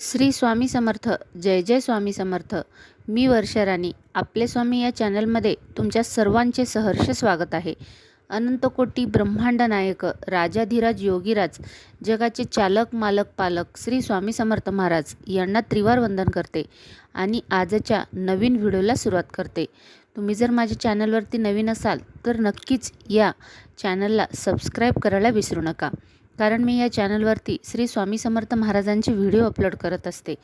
श्री स्वामी समर्थ जय जय स्वामी समर्थ. मी वर्षराणी आपले स्वामी या चॅनलमध्ये तुमच्या सर्वांचे सहर्ष स्वागत आहे. अनंतकोटी ब्रह्मांड नायक राजाधिराज योगीराज जगाचे चालक मालक पालक श्री स्वामी समर्थ महाराज यांना त्रिवार वंदन करते आणि आजच्या नवीन व्हिडिओला सुरुवात करते. तुम्ही जर माझ्या चॅनलवरती नवीन असाल तर नक्कीच या चॅनलला सबस्क्राईब करायला विसरू नका. कारण मी या चॅनलवरती श्री स्वामी समर्थ महाराजांचे व्हिडिओ अपलोड करत असते.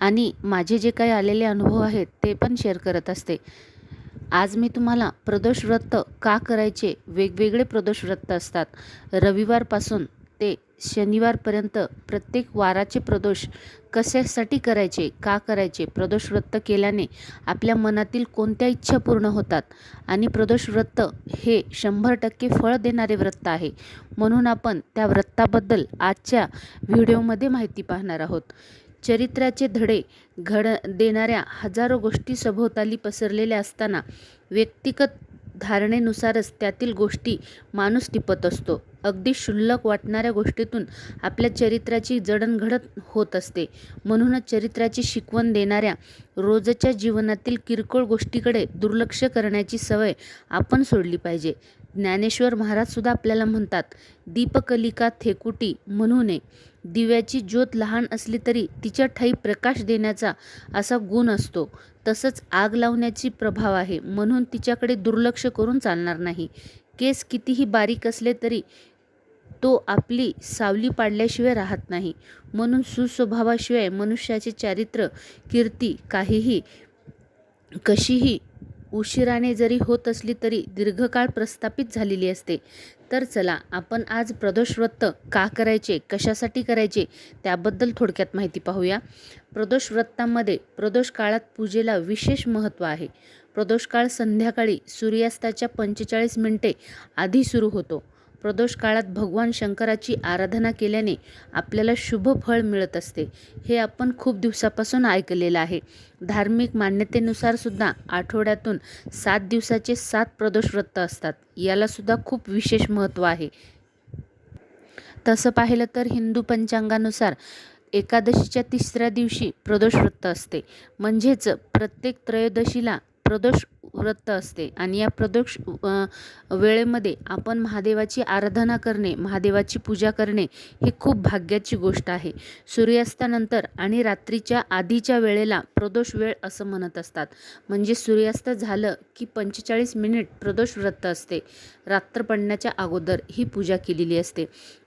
आणि माझे जे काही आलेले अनुभव आहेत ते पण शेअर करत असते. आज मी तुम्हाला प्रदोष व्रत का करायचे? वेगवेगळे प्रदोष व्रत असतात. रविवारपासून ते शनिवारपर्यंत प्रत्येक वाराचे प्रदोष कशासाठी करायचे का करायचे प्रदोष व्रत केल्याने आपल्या मनातील कोणत्या इच्छा पूर्ण होतात आणि प्रदोष व्रत हे शंभर टक्के फळ देणारे व्रत आहे म्हणून आपण त्या व्रताबद्दल आजच्या व्हिडिओमध्ये माहिती पाहणार आहोत. चरित्राचे धडे घड देणाऱ्या हजारो गोष्टी सभोवताली पसरलेल्या असताना व्यक्तिगत धारणेनुसारच त्यातील गोष्टी माणूस टिपत असतो. अगदी क्षुल्लक वाटणाऱ्या गोष्टीतून आपल्या चरित्राची जडणघडण होत असते. म्हणूनच चरित्राची शिकवण देणाऱ्या रोजच्या जीवनातील किरकोळ गोष्टीकडे दुर्लक्ष करण्याची सवय आपण सोडली पाहिजे. ज्ञानेश्वर महाराजसुद्धा आपल्याला म्हणतात दीपकलिका थेकुटी म्हणू नये दिव्याची ज्योत लहान असली तरी तिच्या ठाई प्रकाश देण्याचा असा गुण असतो. तसंच आग लावण्याची प्रभाव आहे. म्हणून तिच्याकडे दुर्लक्ष करून चालणार नाही. केस कितीही बारीक असले तरी तो आपली सावली पाडल्याशिवाय राहत नाही. म्हणून सुस्वभावाशिवाय मनुष्याचे चारित्र्य कीर्ती काहीही कशीही उशिराने जरी होत असली तरी दीर्घकाळ प्रस्थापित झालेली असते. तर चला आपण आज प्रदोष व्रत का करायचे कशासाठी करायचे त्याबद्दल थोडक्यात माहिती पाहूया. प्रदोष व्रतामध्ये प्रदोष काळात पूजेला विशेष महत्त्व आहे. प्रदोष काळ संध्याकाळी सूर्यास्ताच्या पंचेचाळीस मिनिटे आधी सुरू होतो. प्रदोष काळात भगवान शंकराची आराधना केल्याने आपल्याला शुभ फळ मिळत असते. हे आपण खूप दिवसापासून ऐकलेलं आहे. धार्मिक मान्यतेनुसार सुद्धा आठवड्यातून सात दिवसाचे सात प्रदोष व्रत असतात. याला सुद्धा खूप विशेष महत्त्व आहे. तसं पाहिलं तर हिंदू पंचांगानुसार एकादशीच्या तिसऱ्या दिवशी प्रदोष व्रत असते. म्हणजेच प्रत्येक त्रयोदशीला प्रदोष व्रत असते. आणि या प्रदोष वेळेमध्ये आपण महादेवाची आराधना करणे महादेवाची पूजा करणे ही खूप भाग्याची गोष्ट आहे. सूर्यास्तानंतर आणि रात्रीच्या आधीच्या वेळेला प्रदोष वेळ असं म्हणत असतात. म्हणजे सूर्यास्त झालं की पंचेचाळीस मिनिट प्रदोष व्रत असते. रात्र पडण्याच्या अगोदर ही पूजा केलेली असते.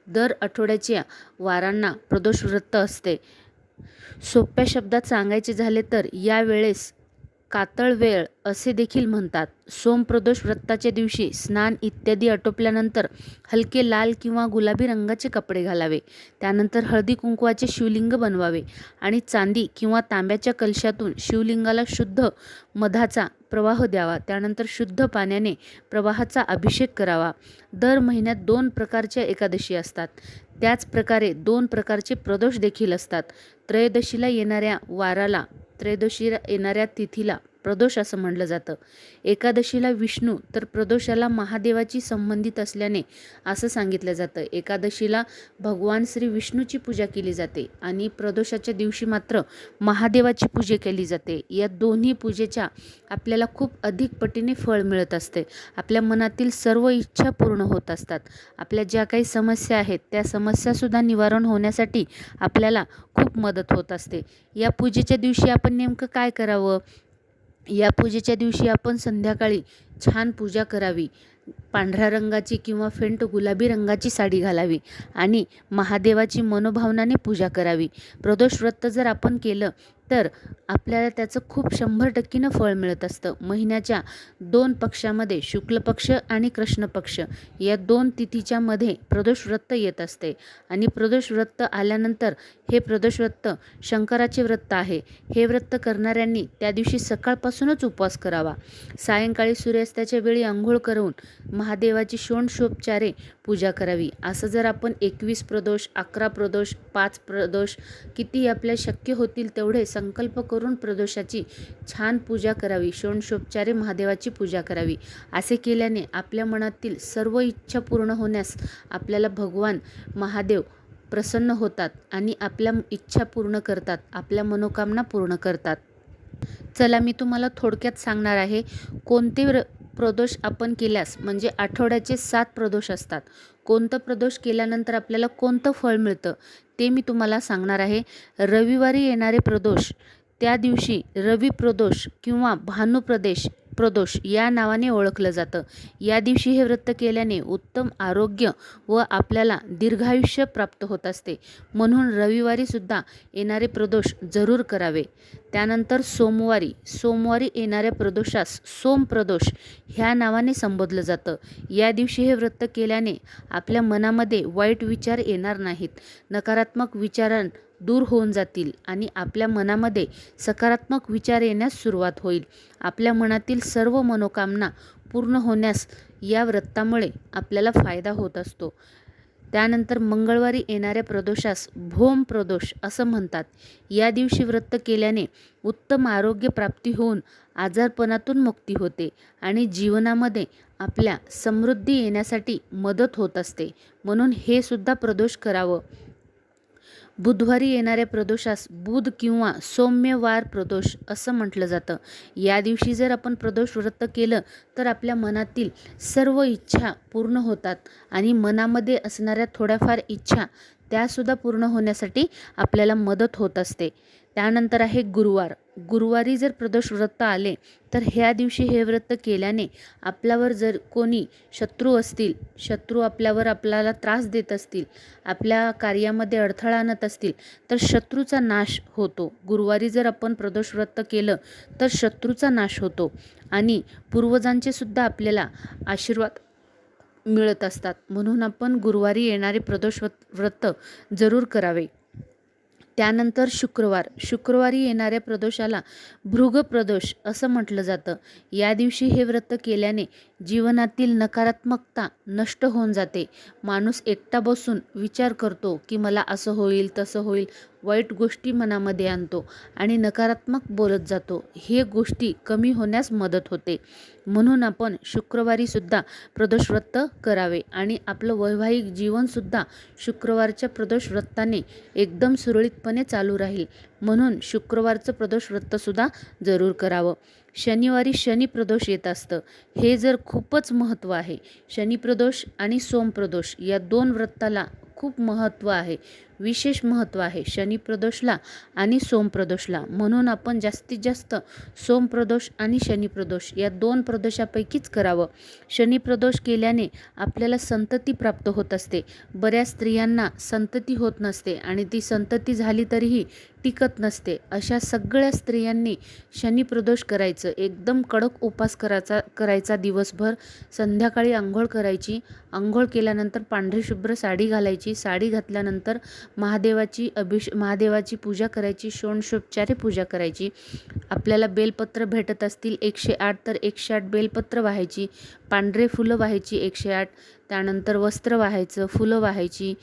दर आठवड्याच्या वारांना प्रदोष व्रत असते. सोप्या शब्दात सांगायचे झाले तर या वेळेस कातळ वेळ असे देखील म्हणतात. सोमप्रदोष व्रताच्या दिवशी स्नान इत्यादी आटोपल्यानंतर हलके लाल किंवा गुलाबी रंगाचे कपडे घालावे. त्यानंतर हळदी कुंकवाचे शिवलिंग बनवावे आणि चांदी किंवा तांब्याच्या कलशातून शिवलिंगाला शुद्ध मधाचा प्रवाह द्यावा. त्यानंतर शुद्ध पाण्याने प्रवाहाचा अभिषेक करावा. दर महिन्यात दोन प्रकारच्या एकादशी असतात. त्याच प्रकारे दोन प्रकारचे प्रदोष देखील असतात. त्रयोदशीला येणाऱ्या वाराला त्रयोदशीला येणाऱ्या तिथीला. प्रदोष असं म्हटलं जातं. एकादशीला विष्णू तर प्रदोषाला महादेवाची संबंधित असल्याने असं सांगितलं जातं. एकादशीला भगवान श्री विष्णूची पूजा केली जाते आणि प्रदोषाच्या दिवशी मात्र महादेवाची पूजा केली जाते. या दोन्ही पूजेच्या आपल्याला खूप अधिक पटीने फळ मिळत असते. आपल्या मनातील सर्व इच्छा पूर्ण होत असतात. आपल्या ज्या काही समस्या आहेत त्या समस्यासुद्धा निवारण होण्यासाठी आपल्याला खूप मदत होत असते. या पूजेच्या दिवशी आपण नेमकं काय करावं? या पूजेच्या दिवशी आपण संध्याकाळी छान पूजा करावी. पांढऱ्या रंगाची किंवा फेंट गुलाबी रंगाची साडी घालावी आणि महादेवाची मनोभावनाने पूजा करावी. प्रदोष व्रत जर आपण केलं तर आपल्याला त्याचं खूप शंभर टक्कीनं फळ मिळत असतं. महिन्याच्या दोन पक्षामध्ये शुक्ल पक्ष आणि कृष्ण पक्ष या दोन तिथीच्या मध्ये प्रदोष व्रत येत असते. आणि प्रदोष व्रत आल्यानंतर हे प्रदोष व्रत शंकराचे व्रत आहे. हे व्रत करणाऱ्यांनी त्या दिवशी सकाळपासूनच उपवास करावा. सायंकाळी सूर्यास्ताच्या वेळी आंघोळ करून महादेवाची शोणशोपचारे पूजा करावी. असं जर आपण एकवीस प्रदोष अकरा प्रदोष पाच प्रदोष किती आपल्या शक्य होतील तेवढे संकल्प करून प्रदोषाची छान पूजा करावी. षोडशोपचारे महादेवाची पूजा करावी. असे केल्याने आपल्या मनातील सर्व इच्छा पूर्ण होण्यास आपल्याला भगवान महादेव प्रसन्न होतात आणि आपल्या इच्छा पूर्ण करतात आपल्या मनोकामना पूर्ण करतात. चला मी तुम्हाला थोडक्यात सांगणार आहे कोणते प्रदोष आपण केल्यास म्हणजे आठवड्याचे सात प्रदोष असतात. कोणतं प्रदोष केल्यानंतर आपल्याला कोणतं फळ मिळतं ते मी तुम्हाला सांगणार आहे. रविवारी येणारे प्रदोष त्या दिवशी रवी प्रदोष किंवा भानुप्रदेश प्रदोष या नावाने ओळखलं जातं. या दिवशी हे व्रत केल्याने उत्तम आरोग्य व आपल्याला दीर्घायुष्य प्राप्त होत असते. म्हणून रविवारीसुद्धा येणारे प्रदोष जरूर करावे. त्यानंतर सोमवारी सोमवारी येणाऱ्या प्रदोषास सोम प्रदोष ह्या नावाने संबोधलं जातं. या दिवशी हे व्रत केल्याने आपल्या मनामध्ये वाईट विचार येणार नाहीत. नकारात्मक विचारां दूर होऊन जातील आणि आपल्या मनामध्ये सकारात्मक विचार येण्यास सुरुवात होईल. आपल्या मनातील सर्व मनोकामना पूर्ण होण्यास या व्रतामुळे आपल्याला फायदा होत असतो. त्यानंतर मंगळवारी येणाऱ्या प्रदोषास भोम प्रदोष असं म्हणतात. या दिवशी व्रत केल्याने उत्तम आरोग्य प्राप्ती होऊन आजारपणातून मुक्ती होते आणि जीवनामध्ये आपल्या समृद्धी येण्यासाठी मदत होत असते. म्हणून हे सुद्धा प्रदोष करावं. बुधवारी येणाऱ्या प्रदोषास बुध किंवा सौम्यवार प्रदोष असं म्हटलं जातं. या दिवशी जर आपण प्रदोष व्रत केलं तर आपल्या मनातील सर्व इच्छा पूर्ण होतात आणि मनामध्ये असणाऱ्या थोड्याफार इच्छा त्यासुद्धा पूर्ण होण्यासाठी आपल्याला मदत होत असते. त्यानंतर आहे गुरुवार. गुरुवारी जर प्रदोष व्रत आले तर ह्या दिवशी हे व्रत केल्याने आपल्यावर जर कोणी शत्रू असतील शत्रू आपल्यावर आपल्याला त्रास देत असतील आपल्या कार्यामध्ये अडथळा आणत असतील तर शत्रूचा नाश होतो. गुरुवारी जर आपण प्रदोष व्रत केलं तर शत्रूचा नाश होतो आणि पूर्वजांचे सुद्धा आपल्याला आशीर्वाद मिळत असतात. म्हणून आपण गुरुवारी येणारे प्रदोष व्रत जरूर करावे. त्यानंतर शुक्रवार. शुक्रवारी येणाऱ्या प्रदोषाला भृग प्रदोष असं म्हटलं जातं. या दिवशी हे व्रत केल्याने जीवनातील नकारात्मकता नष्ट होऊन जाते. माणूस एकटा बसून विचार करतो की मला असं होईल तसं होईल वाईट गोष्टी मनामध्ये आणतो आणि नकारात्मक बोलत जातो. हे गोष्टी कमी होण्यास मदत होते. म्हणून आपण शुक्रवारीसुद्धा प्रदोष व्रत करावे आणि आपलं वैवाहिक जीवनसुद्धा शुक्रवारच्या प्रदोष व्रताने एकदम सुरळीतपणे चालू राहील. म्हणून शुक्रवारचं प्रदोष व्रतसुद्धा जरूर करावं. शनिवारी शनिप्रदोष येत असतं. हे जर खूपच महत्त्व आहे. शनिप्रदोष आणि सोमप्रदोष या दोन व्रताला खूप महत्त्व आहे. विशेष महत्त्व आहे शनिप्रदोषला आणि सोमप्रदोषला म्हणून आपण जास्तीत जास्त सोमप्रदोष आणि शनिप्रदोष या दोन प्रदोषापैकीच करावं. शनिप्रदोष केल्याने आपल्याला संतती प्राप्त होत असते. बऱ्याच स्त्रियांना संतती होत नसते आणि ती संतती झाली तरीही टिकत नसते. अशा सगळ्या स्त्रियांनी शनिप्रदोष करायचं. एकदम कडक उपास करायचा करायचा दिवसभर. संध्याकाळी आंघोळ करायची. आंघोळ केल्यानंतर पांढरी शुभ्र साडी घालायची. साडी घातल्यानंतर महादेवाची अभिष महादेवाची पूजा करायची. षोडशोपचारे पूजा करायची. आपल्याला बेलपत्र भेटत असतील एकशे आठ तर एकशे आठ बेलपत्र व्हायची. पांढरे फुलं व्हायची एकशे आठ. त्यानंतर वस्त्र वाहायचं फुलं वाहायची.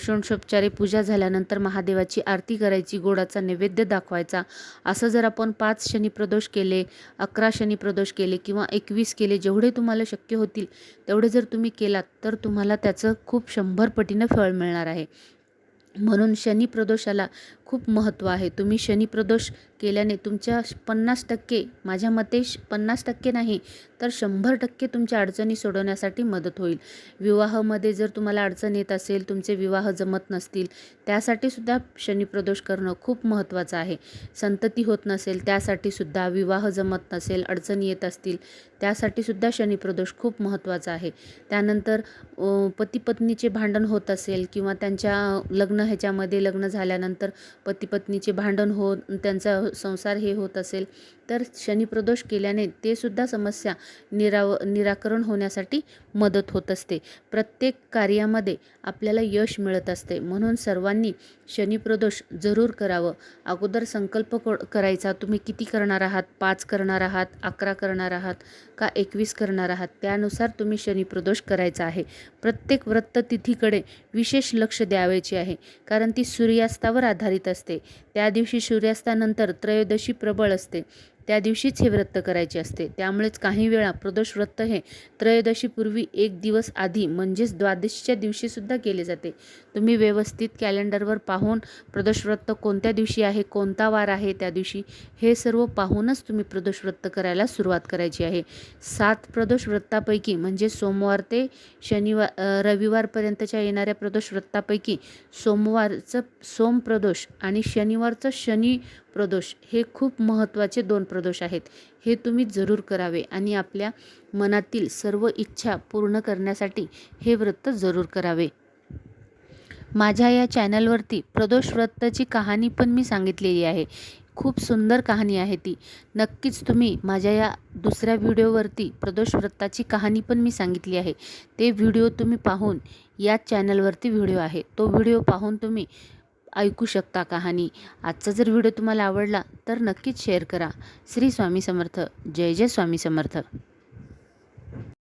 षोडशोपचारे पूजा झाल्यानंतर महादेवाची आरती करायची गोडाचा नैवेद्य दाखवायचा. असं जर आपण पाच शनी प्रदोष केले अकरा शनी प्रदोष केले किंवा एकवीस केले जेवढे तुम्हाला शक्य होतील तेवढे जर तुम्ही केलात तर तुम्हाला त्याचं खूप शंभर पटीनं फळ मिळणार आहे. म्हणून शनी प्रदोषाला खूप महत्त्व आहे. तुम्ही शनिप्रदोष केल्याने तुमच्या पन्नास टक्के माझ्या मते पन्नास टक्के नाही तर शंभर टक्के तुमच्या अडचणी सोडवण्यासाठी मदत होईल. विवाहामध्ये जर तुम्हाला अडचण येत असेल तुमचे विवाह जमत नसतील त्यासाठी सुद्धा शनिप्रदोष करणं खूप महत्त्वाचं आहे. संतती होत नसेल त्यासाठी सुद्धा विवाह जमत नसेल अडचणी येत असतील त्यासाठी सुद्धा शनिप्रदोष खूप महत्त्वाचा आहे. त्यानंतर पती पत्नीचे भांडण होत असेल किंवा त्यांच्या लग्न ह्याच्यामध्ये लग्न झाल्यानंतर पती पत्नीचे भांडण होत त्यांचा संसार हे होत असेल. तर शनिप्रदोष केल्याने ते सुद्धा समस्या निराव निराकरण होण्यासाठी मदत होत असते. प्रत्येक कार्यामध्ये आपल्याला यश मिळत असते. म्हणून सर्वांनी शनिप्रदोष जरूर करावं. अगोदर संकल्प करायचा. तुम्ही किती करणार आहात? पाच करणार आहात? अकरा करणार आहात? का एकवीस करणार आहात? त्यानुसार तुम्ही शनिप्रदोष करायचा आहे. प्रत्येक व्रततिथीकडे विशेष लक्ष द्यावायचे आहे. कारण ती सूर्यास्तावर आधारित असते. त्या दिवशी सूर्यास्तानंतर त्रयोदशी प्रबळ असते. त्या दिवशीच हे व्रत करायचे असते. त्यामुळेच काही वेळा प्रदोष व्रत हे त्रयोदशीपूर्वी एक दिवस आधी म्हणजेच द्वादशीच्या दिवशीसुद्धा केले जाते. तुम्ही व्यवस्थित कॅलेंडरवर पाहून प्रदोष व्रत कोणत्या दिवशी आहे कोणता वार आहे त्या दिवशी हे सर्व पाहूनच तुम्ही प्रदोष व्रत करायला सुरुवात करायची आहे. सात प्रदोष व्रतापैकी म्हणजे सोमवार ते शनिवार रविवारपर्यंतच्या येणाऱ्या प्रदोष व्रतापैकी सोमवारचं सोम प्रदोष आणि शनिवारचं शनी प्रदोष हे खूप महत्त्वाचे दोन प्रदोष आहेत. हे तुम्ही जरूर करावे आणि आपल्या मनातील सर्व इच्छा पूर्ण करण्यासाठी हे व्रत जरूर करावे. माझ्या या चॅनलवरती प्रदोष व्रताची कहाणी पण मी सांगितलेली आहे. खूप सुंदर कहाणी आहे ती. नक्कीच तुम्ही माझ्या या दुसऱ्या व्हिडिओवरती प्रदोष व्रताची कहाणी पण मी सांगितली आहे. ते व्हिडिओ तुम्ही पाहून याच चॅनलवरती व्हिडिओ आहे. तो व्हिडिओ पाहून तुम्ही ऐकू शकता कहाणी. आजचा जर व्हिडिओ तुम्हाला आवडला तर नक्कीच शेअर करा. श्री स्वामी समर्थ. जय जय स्वामी समर्थ.